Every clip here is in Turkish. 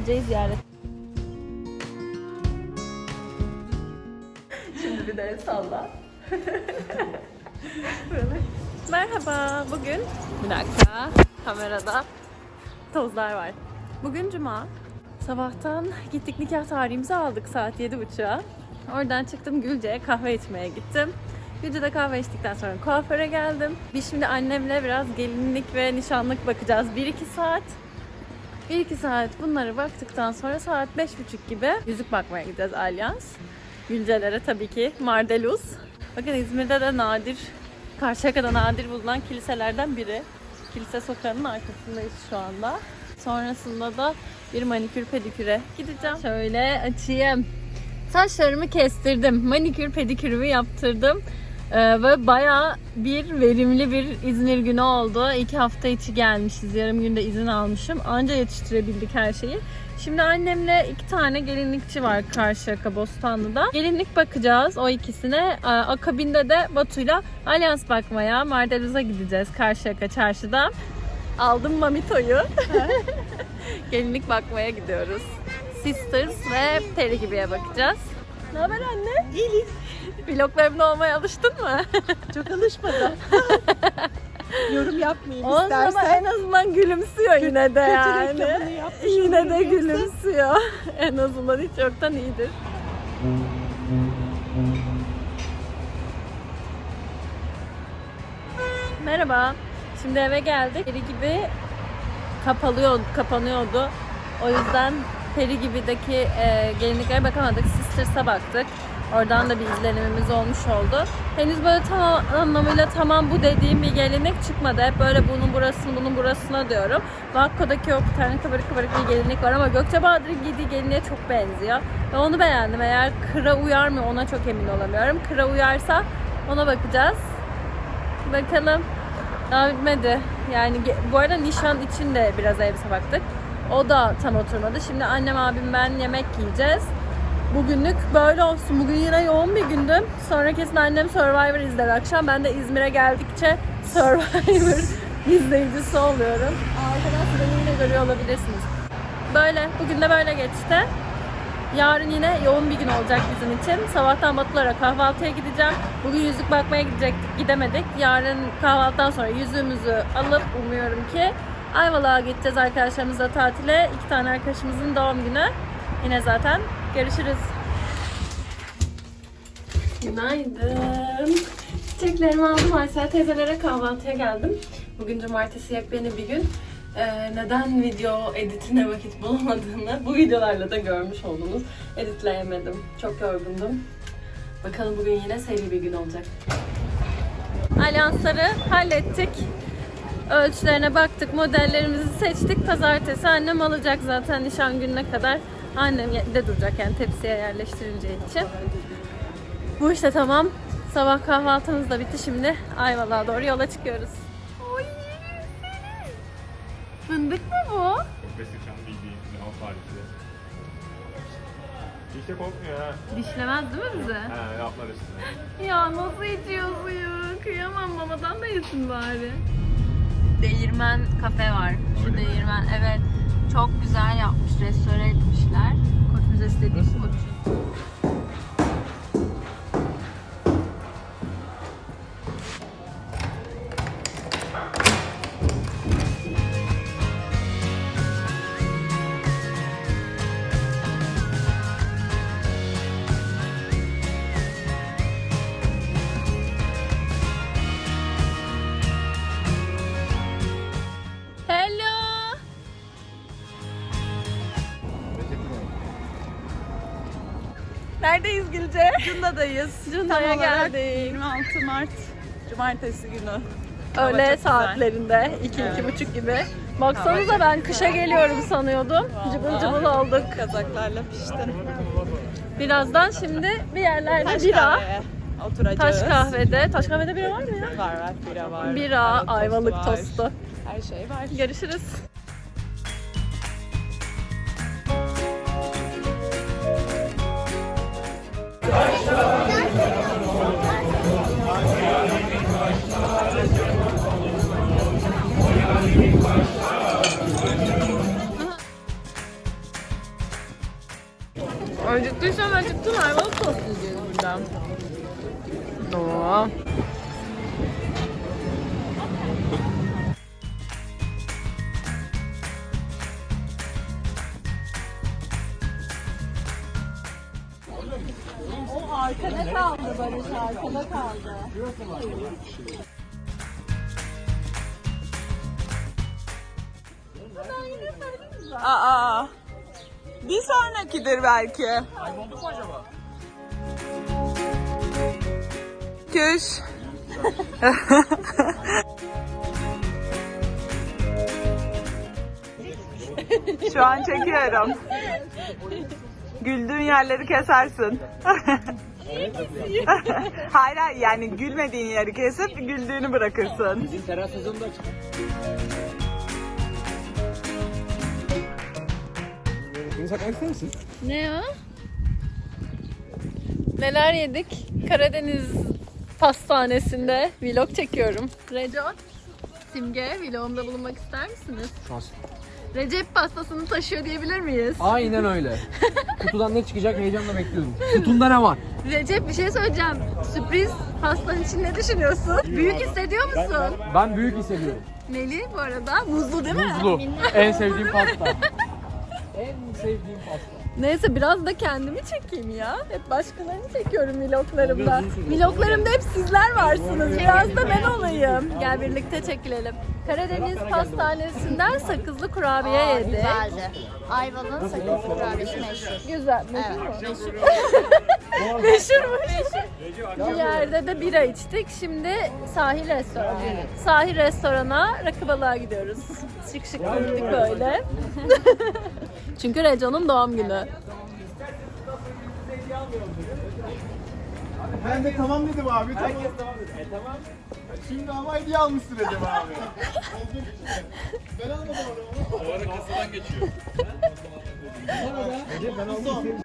Gülce'yi ziyaret. Şimdi bir de el salla. Merhaba. Bugün bir dakika kamerada tozlar var. Bugün cuma. Sabahtan gittik nikah tarihimizi aldık saat 7.30'a. Oradan çıktım Gülce'ye kahve içmeye gittim. Gülce'de kahve içtikten sonra kuaföre geldim. Biz şimdi annemle biraz gelinlik ve nişanlık bakacağız. 1-2 saat. 1-2 saat bunları baktıktan sonra saat 5.30 gibi yüzük bakmaya gideceğiz Alyans. Gülcelere tabii ki Mardelus. Bakın İzmir'de de nadir, Karşıyaka'da nadir bulunan kiliselerden biri. Kilise sokağının arkasındayız şu anda. Sonrasında da bir manikür pediküre gideceğim. Şöyle açayım. Saçlarımı kestirdim. Manikür pedikürümü yaptırdım. Ee, ve bayağı bir verimli bir İzmir günü oldu. İki hafta içi gelmişiz. Yarım günde izin almışım. Anca yetiştirebildik her şeyi. Şimdi annemle iki tane gelinlikçi var Karşıyaka Bostanlı'da. Gelinlik bakacağız o ikisine. Ee, Akabinde de Batu'yla alyans bakmaya Mardeluz'a gideceğiz Karşıyaka çarşıda. Aldım Mamito'yu. Gelinlik bakmaya gidiyoruz. Sisters ve Peri gibiye bakacağız. Ne haber anne? İyiyiz. Vloglarımda olmaya alıştın mı? Çok alışmadım. Yorum yapmayayım Olsun ama istersen. en azından gülümsüyor yine de yani. Yine de gülümsüyor. en azından hiç yoktan iyidir. Merhaba. Şimdi eve geldik. Peri gibi kapalıyor, kapanıyordu. O yüzden Peri gibideki e, gelinliklere bakamadık. Sisters'a baktık. Oradan da bir izlenimimiz olmuş oldu. Henüz böyle tam anlamıyla tamam bu dediğim bir gelinlik çıkmadı. Hep böyle bunun burasını, bunun burasına diyorum. Vakko'daki o tane kabarık kabarık bir gelinlik var ama Gökçe Bahadır'ın giydiği gelinliğe çok benziyor. Ve onu beğendim. Eğer kıra uyar mı ona çok emin olamıyorum. Kıra uyarsa ona bakacağız. Bakalım. Daha bitmedi. Yani bu arada nişan için de biraz elbise baktık. O da tam oturmadı. Şimdi annem abim ben yemek yiyeceğiz. Bugünlük böyle olsun. Bugün yine yoğun bir gündü. Sonra kesin annem Survivor izler akşam. Ben de İzmir'e geldikçe Survivor izleyicisi oluyorum. Arkadan beni yine görüyor olabilirsiniz. Böyle. Bugün de böyle geçti. Yarın yine yoğun bir gün olacak bizim için. Sabahtan Batulara kahvaltıya gideceğim. Bugün yüzük bakmaya gidecektik, gidemedik. Yarın kahvaltıdan sonra yüzüğümüzü alıp umuyorum ki Ayvalık'a gideceğiz arkadaşlarımızla tatile. İki tane arkadaşımızın doğum günü. Yine zaten görüşürüz. Günaydın. Çiçeklerimi aldım. Aysel teyzelere kahvaltıya geldim. Bugün cumartesi yepyeni bir gün. Ee, neden video editine vakit bulamadığını bu videolarla da görmüş oldunuz. Editleyemedim. Çok yorgundum. Bakalım bugün yine seri bir gün olacak. Alyansları hallettik. Ölçülerine baktık, modellerimizi seçtik. Pazartesi annem alacak zaten nişan gününe kadar. Annem de duracak yani tepsiye yerleştirileceği için. Bu işte tamam. Sabah kahvaltımız da bitti. Şimdi Ayvalık'a doğru yola çıkıyoruz. Oy! Fındık mı bu? Besleyeceğim bildiğin. Hiç de korkmuyor ha. Dişlemez değil mi bizi? He yaplar üstüne. Ya nasıl içiyor suyu? Kıyamam mamadan da yesin bari. Değirmen kafe var. Şu Öyle mi? değirmen evet. Çok güzel yapmış. Neredeyiz Gülce? Cunda'dayız. Cunda'ya geldik. 26 Mart Cumartesi günü. Öğle saatlerinde. iki iki buçuk gibi. Baksanıza ben kışa geliyorum sanıyordum. Cıbıl cıbıl olduk. Kazaklarla piştin. Birazdan şimdi bir yerlerde Taş bira. kahveye oturacağız. Taş kahvede. Taş kahvede bira var mı ya? Var var bira var. Bira, Ayvalık ayvalık var. tostu. Her şey var. Görüşürüz. Acıktıysan acıktın ayvalık tostu yiyeceğiz buradan. Doğru. Arkada kaldı. Aa. Bir sonrakidir belki. Kaybolduk mu acaba? Küş. Şu an çekiyorum. Güldüğün yerleri kesersin. hayır hayır yani gülmediğin yeri kesip güldüğünü bırakırsın. Beni saklamak ister misin? Ne ya? Neler yedik? Karadeniz pastanesinde vlog çekiyorum. Reco, Simge vlogumda bulunmak ister misiniz? Şans. Recep pastasını taşıyor diyebilir miyiz? Aynen öyle. Kutudan ne çıkacak heyecanla bekliyorum. Kutunda ne var? Recep bir şey söyleyeceğim. Sürpriz pastanın için ne düşünüyorsun? Büyük hissediyor musun? Ben büyük hissediyorum. Neli bu arada? Muzlu değil mi? Muzlu. en sevdiğim pasta. en sevdiğim pasta. Neyse biraz da kendimi çekeyim ya. Hep başkalarını çekiyorum vloglarımda. Vloglarımda hep sizler varsınız. Biraz da ben olayım. Gel birlikte çekilelim. Karadeniz Pastanesi'nden sakızlı kurabiye yedi. Güzeldi. Ayvalık'ın sakız kurabiyesi meşhur. Güzel. Evet, meşhur. Meşhurmuş. Bir yerde de bira içtik. Şimdi sahil restoranı. Sahil restorana rakı balığa gidiyoruz. Şık şık giyindik böyle. Çünkü Reco'nun doğum günü. Ben de tamam dedim abi. Tamam. Herkes tamam dedi. E tamam. Şimdi ama hediye almışsın dedim abi. Ben almadım onu. O ara kasadan geçiyor. Ben aldım.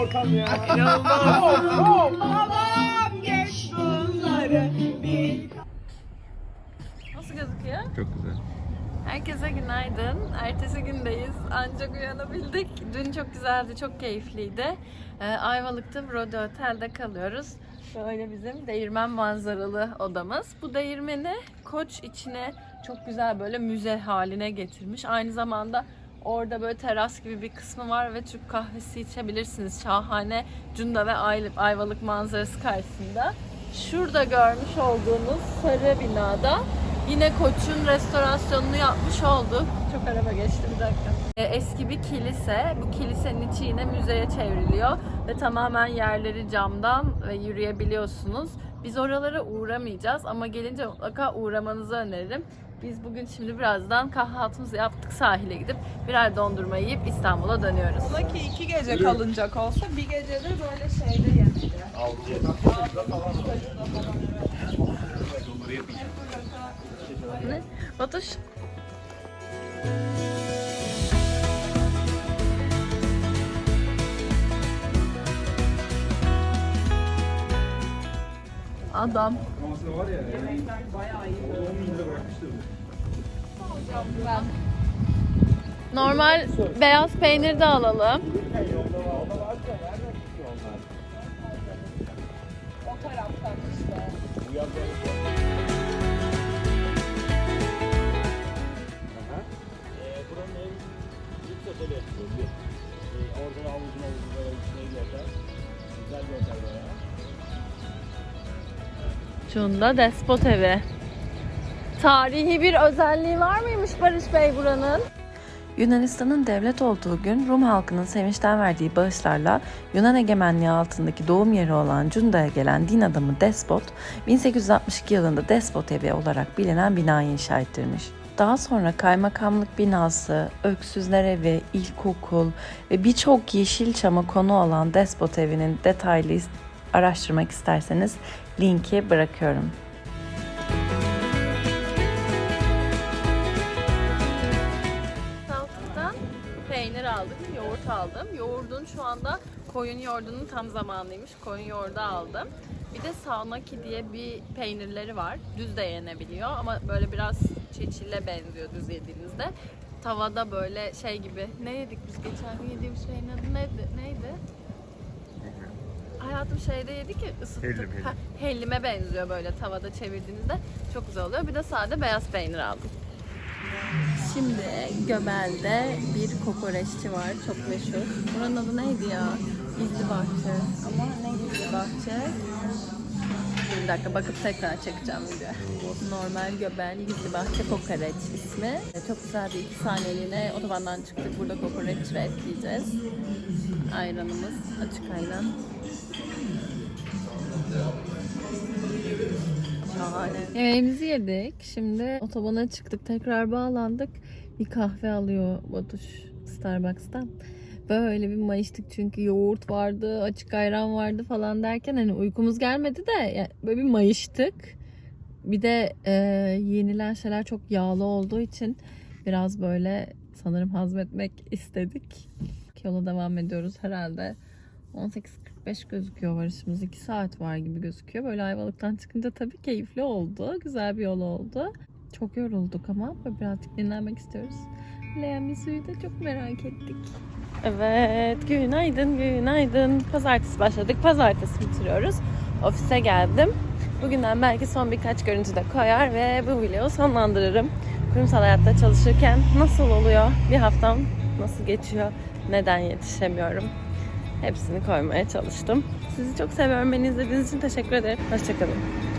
Ortam ya. İnanılmaz. Babam geç bunları bil Nasıl gözüküyor? Çok güzel. Herkese günaydın. Ertesi gündeyiz. Ancak uyanabildik. Dün çok güzeldi, çok keyifliydi. Ee, Ayvalık'ta Brody Otel'de kalıyoruz. Böyle bizim değirmen manzaralı odamız. Bu değirmeni koç içine çok güzel böyle müze haline getirmiş. Aynı zamanda orada böyle teras gibi bir kısmı var ve Türk kahvesi içebilirsiniz. Şahane Cunda ve Ay- Ayvalık manzarası karşısında. Şurada görmüş olduğunuz sarı binada yine Koç'un restorasyonunu yapmış olduk. Çok araba geçti bir dakika. E, Eski bir kilise. Bu kilisenin içi yine müzeye çevriliyor ve tamamen yerleri camdan ve yürüyebiliyorsunuz. Biz oralara uğramayacağız ama gelince mutlaka uğramanızı öneririm. Biz bugün şimdi birazdan kahvaltımızı yaptık sahile gidip birer dondurma yiyip İstanbul'a dönüyoruz. Ola ki iki gece kalınacak olsa bir gecede böyle şeyde yenir. Ne? Batuş? Adam. Normal beyaz peynir de alalım. Buranın en lüks oteli yapılıyor. Orada havuzun havuzun böyle içine giderler. Güzel bir otel bayağı. Cunda Despot Evi. Tarihi bir özelliği var mıymış Barış Bey buranın? Yunanistan'ın devlet olduğu gün Rum halkının sevinçten verdiği bağışlarla Yunan egemenliği altındaki doğum yeri olan Cunda'ya gelen din adamı Despot, 1862 yılında Despot Evi olarak bilinen binayı inşa ettirmiş. Daha sonra kaymakamlık binası, öksüzler evi, ilkokul ve birçok yeşil konu olan Despot Evi'nin detaylı araştırmak isterseniz linki bırakıyorum. Saltık'tan peynir aldık, yoğurt aldım. Yoğurdun şu anda koyun yoğurdunun tam zamanıymış. Koyun yoğurdu aldım. Bir de saunaki diye bir peynirleri var. Düz de yenebiliyor ama böyle biraz çeçile benziyor düz yediğinizde. Tavada böyle şey gibi. Ne yedik biz geçen gün yediğimiz şeyin adı neydi? neydi? Hayatım şeyde yedik ya ısıttık. Hellim, hellim. Ha, hellime benziyor böyle tavada çevirdiğinizde. Çok güzel oluyor. Bir de sade beyaz peynir aldım. Şimdi Göbel'de bir kokoreççi var. Çok meşhur. Buranın adı neydi ya? Gizli Bahçe. Ama ne Gizli Bahçe? Bir dakika bakıp tekrar çekeceğim videoyu. Normal Göbel Gizli Bahçe Kokoreç ismi. Çok güzel bir iki saniyeliğine otobandan çıktık. Burada kokoreç ve et yiyeceğiz. Ayranımız açık ayran. Şahane. Yemeğimizi yedik. Şimdi otobana çıktık. Tekrar bağlandık. Bir kahve alıyor Batuş Starbucks'tan. Böyle bir mayıştık çünkü yoğurt vardı, açık ayran vardı falan derken hani uykumuz gelmedi de yani böyle bir mayıştık. Bir de e, yenilen şeyler çok yağlı olduğu için biraz böyle sanırım hazmetmek istedik. Yola devam ediyoruz herhalde. 18.45 gözüküyor varışımız. 2 saat var gibi gözüküyor. Böyle Ayvalık'tan çıkınca tabii keyifli oldu. Güzel bir yol oldu. Çok yorulduk ama birazcık dinlenmek istiyoruz. Leğen suyu da çok merak ettik. Evet, günaydın, günaydın. Pazartesi başladık, pazartesi bitiriyoruz. Ofise geldim. Bugünden belki son birkaç görüntü de koyar ve bu videoyu sonlandırırım. Kurumsal hayatta çalışırken nasıl oluyor? Bir haftam nasıl geçiyor? Neden yetişemiyorum? Hepsini koymaya çalıştım. Sizi çok seviyorum. Beni izlediğiniz için teşekkür ederim. Hoşçakalın.